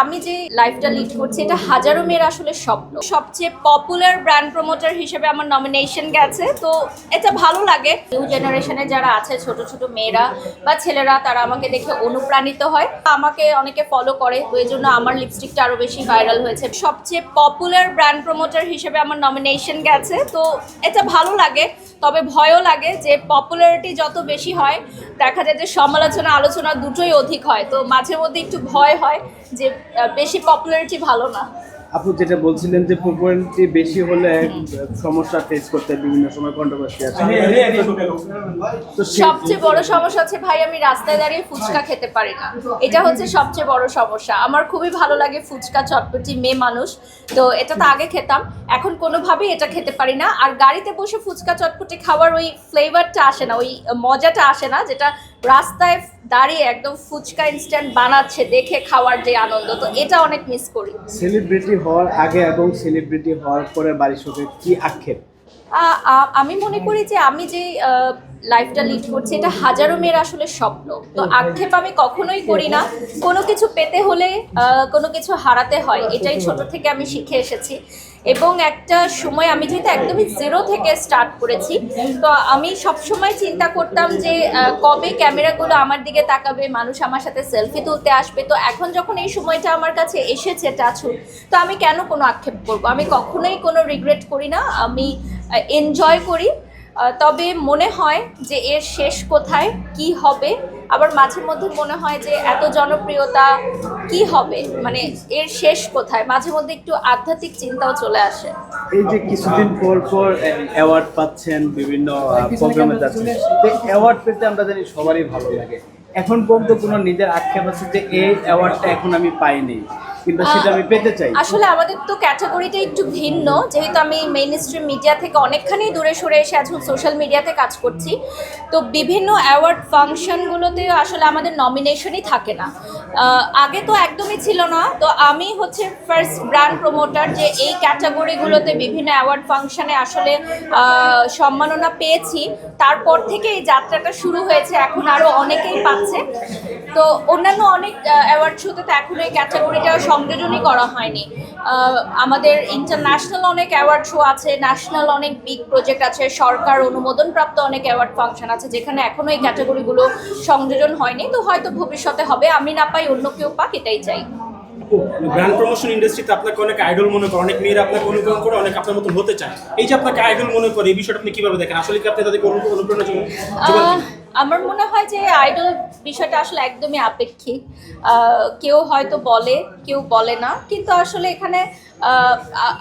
আমি যে লাইফটা লিড করছি, এটা হাজারো মেয়ের আসলে স্বপ্ন। সবচেয়ে পপুলার ব্র্যান্ড প্রমোটার হিসেবে আমার নমিনেশন গেছে, তো এটা ভালো লাগে। নিউ জেনারেশনে যারা আছে, ছোট ছোট মেয়েরা বা ছেলেরা, তারা আমাকে দেখে অনুপ্রাণিত হয়। আমাকে অনেকে ফলো করে এই জন্য আমার লিপস্টিকটা আরও বেশি ভাইরাল হয়েছে। সবচেয়ে পপুলার ব্র্যান্ড প্রমোটার হিসেবে আমার নমিনেশন গেছে, তো এটা ভালো লাগে। তবে ভয়ও লাগে যে পপুলারিটি যত বেশি হয়, দেখা যায় যে সমালোচনা আলোচনা দুটোই অধিক হয়, তো মাঝে মধ্যে একটু ভয় হয়। যে আহ, বেশি পপুলারিটি ভালো না। আপু যেটা বলছিলেন যে পপুলারিটি বেশি হলে সমস্যা ফেস করতে বিভিন্ন সময় কন্ট্রোভার্সি আছে। তো সবচেয়ে বড় সমস্যা হচ্ছে ভাই আমি রাস্তায় দাঁড়িয়ে ফুচকা খেতে পারি না। এটা হচ্ছে সবচেয়ে বড় সমস্যা। আমার খুবই ভালো লাগে ফুচকা চটপটি মেয়ে মানুষ। তো এটা তো আগে খেতাম এখন কোনোভাবেই এটা খেতে পারি না। আর গাড়িতে বসে ফুচকা চটপটি খাওয়ার ওই ফ্লেভারটা আসে না ওই মজাটা আসে না যেটা রাস্তায় দাঁড়িয়ে একদম ফুচকা ইনস্ট্যান্ট বানাচ্ছে দেখে খাওয়ার যে আনন্দ তো এটা অনেক মিস করি। সেলিব্রিটি হওয়ার আগে এবং সেলিব্রিটি হওয়ার পরে বাড়ির সঙ্গে কি আক্ষেপ? আমি মনে করি যে আমি যে লাইফটা লিড করছি এটা হাজারো মেয়ের আসলে স্বপ্ন। তো আক্ষেপ আমি কখনোই করি না। কোনো কিছু পেতে হলে কোনো কিছু হারাতে হয় এটাই ছোট থেকে আমি শিখে এসেছি। এবং একটা সময় আমি যেহেতু একদমই জিরো থেকে স্টার্ট করেছি, তো আমি সব সময় চিন্তা করতাম যে কবে ক্যামেরাগুলো আমার দিকে তাকাবে, মানুষ আমার সাথে সেলফি তুলতে আসবে। তো এখন যখন এই সময়টা আমার কাছে এসেছে টাচুর তো আমি কেন কোনো আক্ষেপ করব? আমি কখনোই কোনো রিগ্রেট করি না, আমি এনজয় করি। তবে মনে হয় যে এর শেষ কোথায়, কি হবে আবার মাঝে মধ্যে মনে হয় যে এত জনপ্রিয়তা কি হবে? মানে এর শেষ কোথায়? মাঝে মধ্যে একটু আধ্যাত্মিক চিন্তাও চলে আসে। এই যে কিছুদিন পর পর অ্যাওয়ার্ড পাচ্ছেন বিভিন্ন প্রোগ্রামে যাচ্ছেন। অ্যাওয়ার্ড পেতে আমরা জানি সবারই ভালো লাগে। এখন পর্যন্ত কোনো নিজের আক্ষেপ আছে যে এই অ্যাওয়ার্ডটা এখন আমি পাইনি। কিন্তু সেটা আমি পেতে চাই। আসলে আমাদের তো ক্যাটাগরিটা একটু ভিন্ন। যেহেতু আমি মেইন স্ট্রিম মিডিয়া থেকে অনেকখানি দূরে সরে এসে এখন সোশ্যাল মিডিয়াতে কাজ করছি। তো বিভিন্ন অ্যাওয়ার্ড ফাংশনগুলোতে আসলে আমাদের নমিনেশনই থাকে না। আগে তো একদমই ছিল না। তো আমি হচ্ছে ফার্স্ট ব্র্যান্ড প্রমোটার যে এই ক্যাটাগরিগুলোতে বিভিন্ন অ্যাওয়ার্ড ফাংশনে আসলে সম্মাননা পেয়েছি। তারপর থেকে এই যাত্রাটা শুরু হয়েছে, এখন আরও অনেকেই পাচ্ছে। তো অন্যান্য অনেক অ্যাওয়ার্ড শোতে তো এখন এই ক্যাটাগরিটা সংযোজনই করা হয়নি। আমাদের ইন্টারন্যাশনাল অনেক অ্যাওয়ার্ড শো আছে ন্যাশনাল অনেক বিগ প্রজেক্ট আছে, সরকার অনুমোদনপ্রাপ্ত অনেক অ্যাওয়ার্ড ফাংশন আছে, যেখানে এখনও এই ক্যাটাগরিগুলো সংযোজন হয়নি। তো হয়তো ভবিষ্যতে হবে, আমি না পাই, অন্য কেউ পাক, এটাই চাই। ব্র্যান্ড প্রমোশন ইন্ডাস্ট্রিতে আপনাকে অনেক আইডল মনে করে অনেক মেয়েরা আপনাকে অনুকরণ করে অনেক আপনার মতন হতে চায়। এই যে আপনাকে আইডল মনে করে এই বিষয়টা আপনি কীভাবে দেখেন? আসলে কি আপনি তাদেরকে অনু- অনুপ্রেরণা যোগান? আমার মনে হয় যে আইডল বিষয়টা আসলে একদমই আপেক্ষিক। কেউ হয়তো বলে কেউ বলে না কিন্তু আসলে এখানে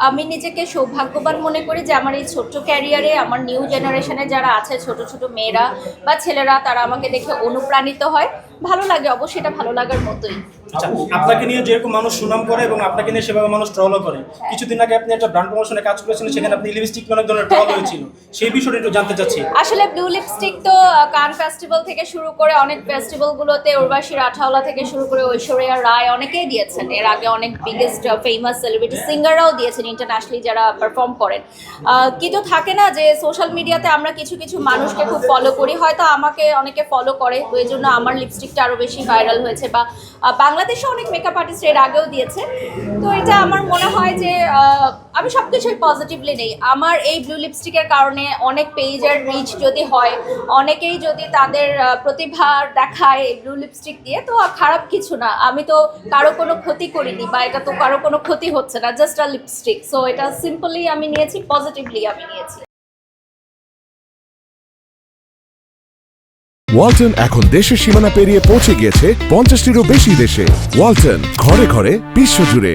আমি নিজেকে সৌভাগ্যবান মনে করি যে আমার এই ছোট্ট ক্যারিয়ারে আমার নিউ জেনারেশনে যারা আছে ছোট ছোট মেয়েরা বা ছেলেরা তারা আমাকে দেখে অনুপ্রাণিত হয়। ভালো লাগে অবশ্যই এটা ভালো লাগার মতোই। আচ্ছা আপনাকে নিয়ে যেরকম মানুষ সুনাম করে এবং আপনাকে নিয়ে সেভাবে মানুষ ট্রলও করে কিছুদিন আগে আপনি একটা ব্র্যান্ড প্রমোশনে কাজ করেছিলেন সেখানে আপনি লিপস্টিক অনেক ধরনের ট্রল হয়েছিল। সেই বিষয়টা একটু জানতে চাচ্ছি। আসলে ব্লু লিপস্টিক তো কান ফেস্টিভ্যাল থেকে শুরু করে অনেক ফেস্টিভ্যালগুলোতে উর্বাশী রাঠাওয়ালা থেকে শুরু করে ঐশ্বরিয়া রায় অনেকেই দিয়েছেন। এর আগে অনেক বিগেস্ট ফেমাস সেলিব্রিটি সিঙ্গাররাও দিয়েছেন ইন্টারন্যাশনালি যারা পারফর্ম করেন। কিন্তু থাকে না যে সোশ্যাল মিডিয়াতে আমরা কিছু কিছু মানুষকে খুব ফলো করি। হয়তো আমাকে অনেকে ফলো করে এই জন্য আমার লিপস্টিকটা আরও বেশি ভাইরাল হয়েছে বা বাংলাদেশে অনেক মেকআপ আর্টিস্ট এর আগেও দিয়েছে। তো এটা আমার মনে হয় যে আমি সব কিছুই পজিটিভলি নেই। আমার এই ব্লু লিপস্টিকের কারণে অনেক পেজের রিচ যদি হয়, অনেকেই যদি তাদের প্রতিভা দেখায় ব্লু লিপস্টিক দিয়ে, তো খারাপ কিছু না। আমি তো কারও কোনো ক্ষতি করিনি বা এটা তো কারও কোনো ক্ষতি হচ্ছে না। জাস্ট আ লিপস্টিক সো এটা সিম্পলি আমি নিয়েছি পজিটিভলি আমি নিয়েছি। ওয়ালটন এখন দেশের সীমানা পেরিয়ে পৌঁছে গিয়েছে পঞ্চাশটিরও বেশি দেশে। ওয়ালটন, ঘরে ঘরে বিশ্বজুড়ে